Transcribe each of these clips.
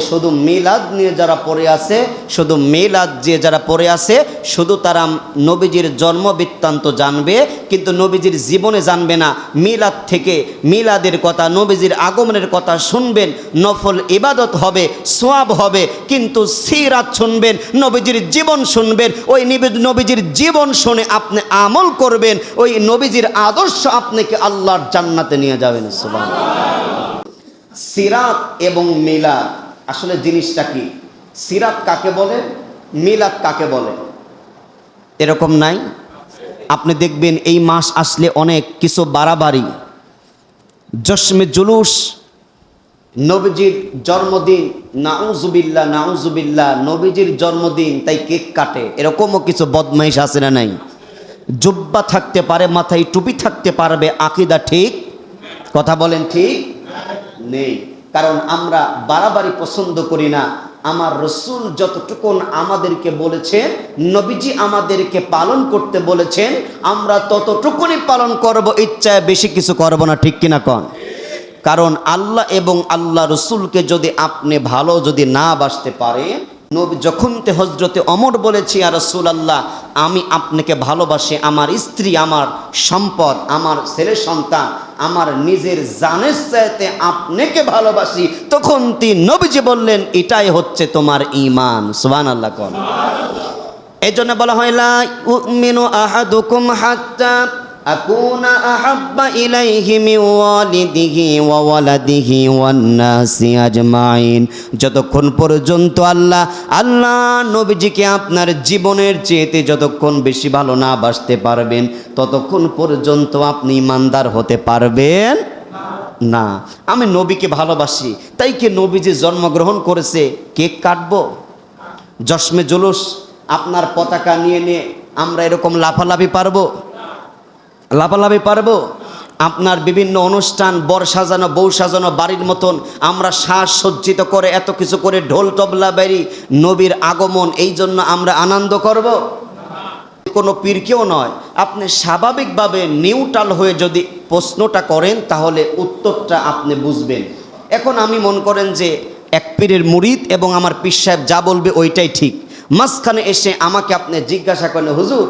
শুধু মিলাদ নিয়ে যারা পড়ে আছে, শুধু মিলাদ যে যারা পড়ে আছে, শুধু তারা নবীজির জন্ম বৃত্তান্ত জানবে, কিন্তু নবীজির জীবনে জানবে না। মিলাদ থেকে মিলাদের কথা, নবীজির আগমনের কথা শুনবেন, নফল ইবাদত হবে, সোয়াব হবে, কিন্তু সিরাত শুনবেন, নবীজির জীবন শুনবেন, ওই নিবে- নবীজির জীবন শুনে আপনি আমল করবেন, ওই নবীজির আদর্শ আপনাকে আল্লাহর জান্নাতে নিয়ে যাবেন সিরাত এবং মিলাদ আসলে জিনিসটা কি? সিরাত কাকে বলে? মিলাদ কাকে বলে? এরকম নাই। আপনি দেখবেন এই মাস আসলে অনেক কিছু বাড়াবাড়ি। জশ্মে জুলুস, নবীজির জন্মদিন নাউজুবিল্লা নাউজুবিল্লা নবীজির জন্মদিন, তাই কেক কাটে। এরকমও কিছু বদমাইশ আছে না নাই? জুব্বা থাকতে পারে, মাথায় টুপি থাকতে পারবে, আকিদা ঠিক? কথা বলেন ঠিক? নেই। কারণ আমরা বাড়াবাড়ি পছন্দ করি না। আমার রসুল যতটুকুন আমাদেরকে বলেছেন, নবীজি আমাদেরকে পালন করতে বলেছেন, আমরা ততটুকুনি পালন করব, ইচ্ছায় বেশি কিছু করব না, ঠিক কিনা কন? কারণ আল্লাহ এবং আল্লাহ রসুলকে যদি আপনি ভালো যদি না বাসতে পারে নবী যখন তে হজরতে অমর বলেছি আর রসুল আল্লাহ আমি আপনাকে ভালোবাসি আমার স্ত্রী আমার সম্পদ আমার ছেলে সন্তান আমার নিজের জানের চাইতে আপনাকে ভালোবাসি। তখন তিনি নবীজি বললেন এটাই হচ্ছে তোমার ইমান সুবান আল্লাহ কন। এই জন্য বলা হয় লা ইউমিনু আহাদুকুম হাত্তা আহাব্বা ইলাইহি মিন ওয়ালিদিহি ওয়া ওয়ালাদিহি ওয়ান আজমাইন যতক্ষণ পর্যন্ত আল্লাহ আল্লাহ নবীজিকে আপনার জীবনের চেয়েতে যতক্ষণ বেশি ভালো না বাসতে পারবেন, ততক্ষণ পর্যন্ত আপনি ইমানদার হতে পারবেন না। আমি নবীকে ভালোবাসি, তাই কি নবী যে জন্মগ্রহণ করেছে? কেক কাটবো? জশ্মে জুলুস? আপনার পতাকা নিয়ে নিয়ে আমরা এরকম লাফালাফি পারব? লাফালাফি পারব? আপনার বিভিন্ন অনুষ্ঠান, বর সাজানো, বউ সাজানো, বাড়ির মতন আমরা শ্বাস সজ্জিত করে, এত কিছু করে ঢোল তবলা বেরি নবীর আগমন, এই জন্য আমরা আনন্দ করব? কোনো পীরকেও নয়। আপনি স্বাভাবিকভাবে নিউট্রাল হয়ে যদি প্রশ্নটা করেন, তাহলে উত্তরটা আপনি বুঝবেন। এখন আমি মনে করেন যে এক পীরের মুরিদ এবং আমার পীর সাহেব যা বলবে ওইটাই ঠিক। মাঝখানে এসে আমাকে আপনি জিজ্ঞাসা করেন, হুজুর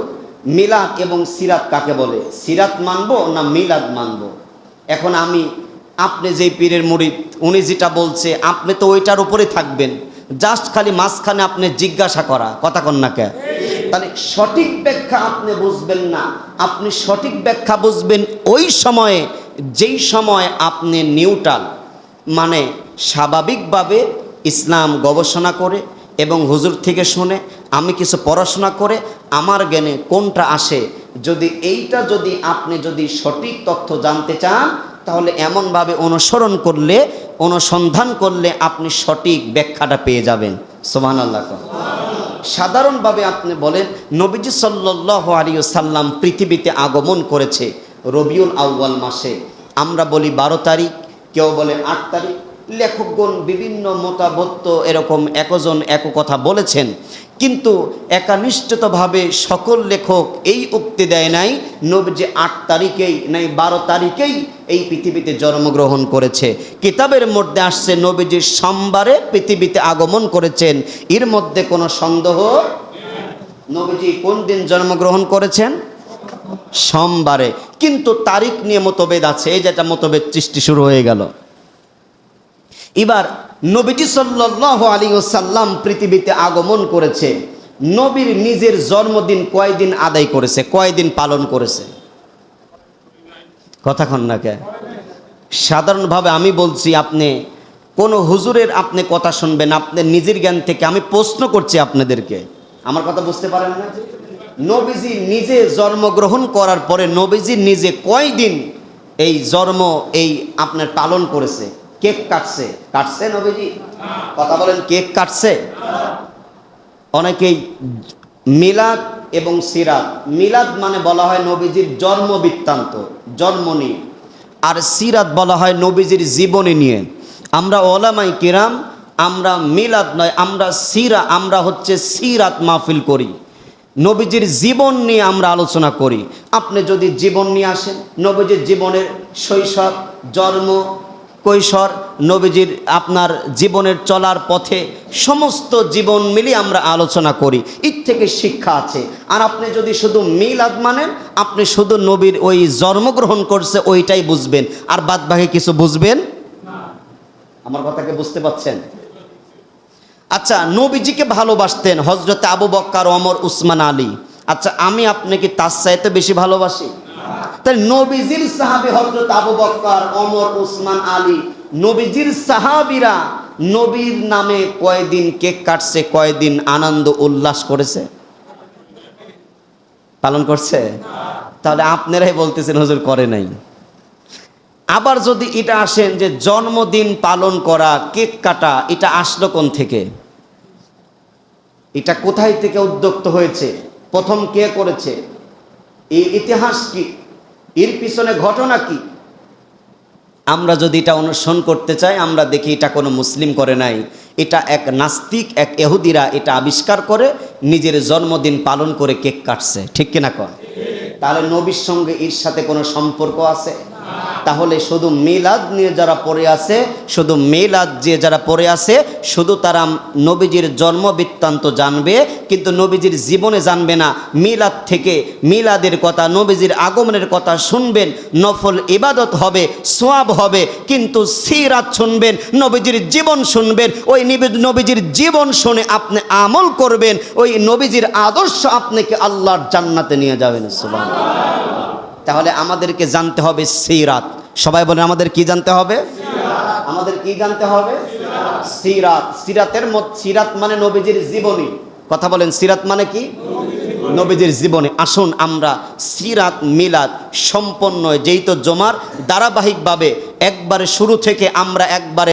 মিলাদ এবং সিরাত কাকে বলে? সিরাত মানব না মিলাদ মানব? এখন আমি, আপনি যেই পীরের মুরিদ উনি যেটা বলছে, আপনি তো ওইটার উপরে থাকবেন। জাস্ট খালি মাঝখানে আপনি জিজ্ঞাসা করা, কথা কন না তাহলে সঠিক ব্যাখ্যা আপনি বুঝবেন না। আপনি সঠিক ব্যাখ্যা বুঝবেন ওই সময়ে, যেই সময় আপনি নিউট্রাল মানে স্বাভাবিকভাবে ইসলাম গবেষণা করে এবং হুজুর থেকে শুনে, আমি কিছু পড়াশোনা করে আমার জ্ঞানে কোনটা আসে? যদি এইটা যদি আপনি যদি সঠিক তথ্য জানতে চান, তাহলে এমনভাবে অনুসরণ করলে, অনুসন্ধান করলে আপনি সঠিক ব্যাখ্যাটা পেয়ে যাবেন। সোমান আল্লাহ সাধারণভাবে আপনি বলেন, নবীজি সাল্লাহ আলী সাল্লাম পৃথিবীতে আগমন করেছে রবিউল আউ্বাল মাসে। আমরা বলি বারো তারিখ, কেউ বলে আট তারিখ লেখকগণ বিভিন্ন মতাবত্ত এরকম একজন এক কথা বলেছেন। কিন্তু একানিষ্ঠিতভাবে সকল লেখক এই উক্তি দেয় নাই, নবীজি আট তারিখেই নাই বারো তারিখেই এই পৃথিবীতে জন্মগ্রহণ করেছে। কিতাবের মধ্যে আসছে নবীজি সোমবারে পৃথিবীতে আগমন করেছেন, এর মধ্যে কোনো সন্দেহ? নবীজি কোন দিন জন্মগ্রহণ করেছেন? সোমবারে। কিন্তু তারিখ নিয়ে মতভেদ আছে, এই যেটা মতভেদ সৃষ্টি শুরু হয়ে গেল। এবার নবীজি সাল্লাহ আলী ওসাল্লাম পৃথিবীতে আগমন করেছে। নবীর নিজের জন্মদিন কয়দিন আদায় করেছে? কয়দিন পালন করেছে? কথা কে? সাধারণভাবে আমি বলছি, আপনি কোন হুজুরের আপনি কথা শুনবেন, আপনি নিজের জ্ঞান থেকে আমি প্রশ্ন করছি আপনাদেরকে। আমার কথা বুঝতে পারেন না? নবীজি নিজে জন্মগ্রহণ করার পরে নবীজি নিজে কয়দিন এই জন্ম, এই আপনার পালন করেছে? কেক কাটছে। কাটছে নবীজি? কথা বলেন, কেক কাটছে? অনেকেই মিলাদ এবং সিরাত। মিলাদ মানে বলা হয় নবীজির জন্ম বৃত্তান্ত, জন্ম নিয়ে। আর সিরাত বলা হয় নবীজির জীবনী নিয়ে। আমরা ওলামাই কিরাম, আমরা মিলাদ নয়, আমরা সিরা, আমরা হচ্ছে সিরাত মাহফিল করি। নবীজির জীবন নিয়ে আমরা আলোচনা করি। আপনি যদি জীবন নিয়ে আসেন, নবীজির জীবনের শৈশব, জন্ম কৈশোর নবীজির আপনার জীবনের চলার পথে সমস্ত জীবন মিলিয়ে আমরা আলোচনা করি। এর থেকে শিক্ষা আছে। আর আপনি যদি শুধু মিলাদ মানেন, আপনি শুধু নবীর ওই জন্মগ্রহণ করছে ওইটাই বুঝবেন। আর বাদ বাকি কিছু বুঝবেন? আমার কথাকে বুঝতে পাচ্ছেন আচ্ছা নবীজিকে ভালোবাসতেন হজরতে আবু বক্কার অমর উসমান, আলী। আচ্ছা আমি আপনাকে তার চাইতে বেশি ভালোবাসি? তাই নবীজির সাহাবি হজরত আবু বক্কার অমর উসমান, আলী, নবীজির সাহাবিরা নবীর নামে কয়দিন কেক কাটছে, কয়দিন আনন্দ উল্লাস করেছে? পালন করছে? তাহলে আপনারাই বলতেছেন, হুজুর, করে নাই। আবার যদি এটা আসেন যে জন্মদিন পালন করা, কেক কাটা, এটা আসলো কোন থেকে? এটা কোথায় থেকে উদ্যোক্ত হয়েছে? প্রথম কে করেছে? এই ইতিহাস কি? এর পিছনে ঘটনা কি? আমরা যদি এটা অনুসরণ করতে চাই, আমরা দেখি এটা কোনো মুসলিম করে নাই। এটা এক নাস্তিক, এক এহুদিরা এটা আবিষ্কার করে, নিজের জন্মদিন পালন করে কেক কাটছে। ঠিক কিনা কন? তাহলে নবীর সঙ্গে এর সাথে কোনো সম্পর্ক আছে? তাহলে শুধু মিলাদ নিয়ে যারা পড়ে আছে, শুধু মিলাদ যে যারা পড়ে আছে, শুধু তারা নবীজির জন্ম বৃত্তান্ত জানবে, কিন্তু নবীজির জীবনে জানবে না। মিলাদ থেকে মিলাদের কথা, নবীজির আগমনের কথা শুনবেন, নফল ইবাদত হবে, সোয়াব হবে, কিন্তু সিরাত শুনবেন, নবীজির জীবন শুনবেন, ওই নিবে- নবীজির জীবন শুনে আপনি আমল করবেন, ওই নবীজির আদর্শ আপনাকে আল্লাহর জান্নাতে নিয়ে যাবেন সুবহান তাহলে আমাদেরকে জানতে হবে সিরাত। সবাই বলে আমাদের কি জানতে হবে? আমাদের কি জানতে হবে? সিরাত। সিরাতের মত সিরাত মানে নবীজির জীবনী। কথা বলেন, সিরাত মানে কি? নবীজির জীবনে। আসুন আমরা সিরাত, মিলাদ সম্পন্ন, যেই তো জমার ধারাবাহিকভাবে একবারে শুরু থেকে আমরা একবারে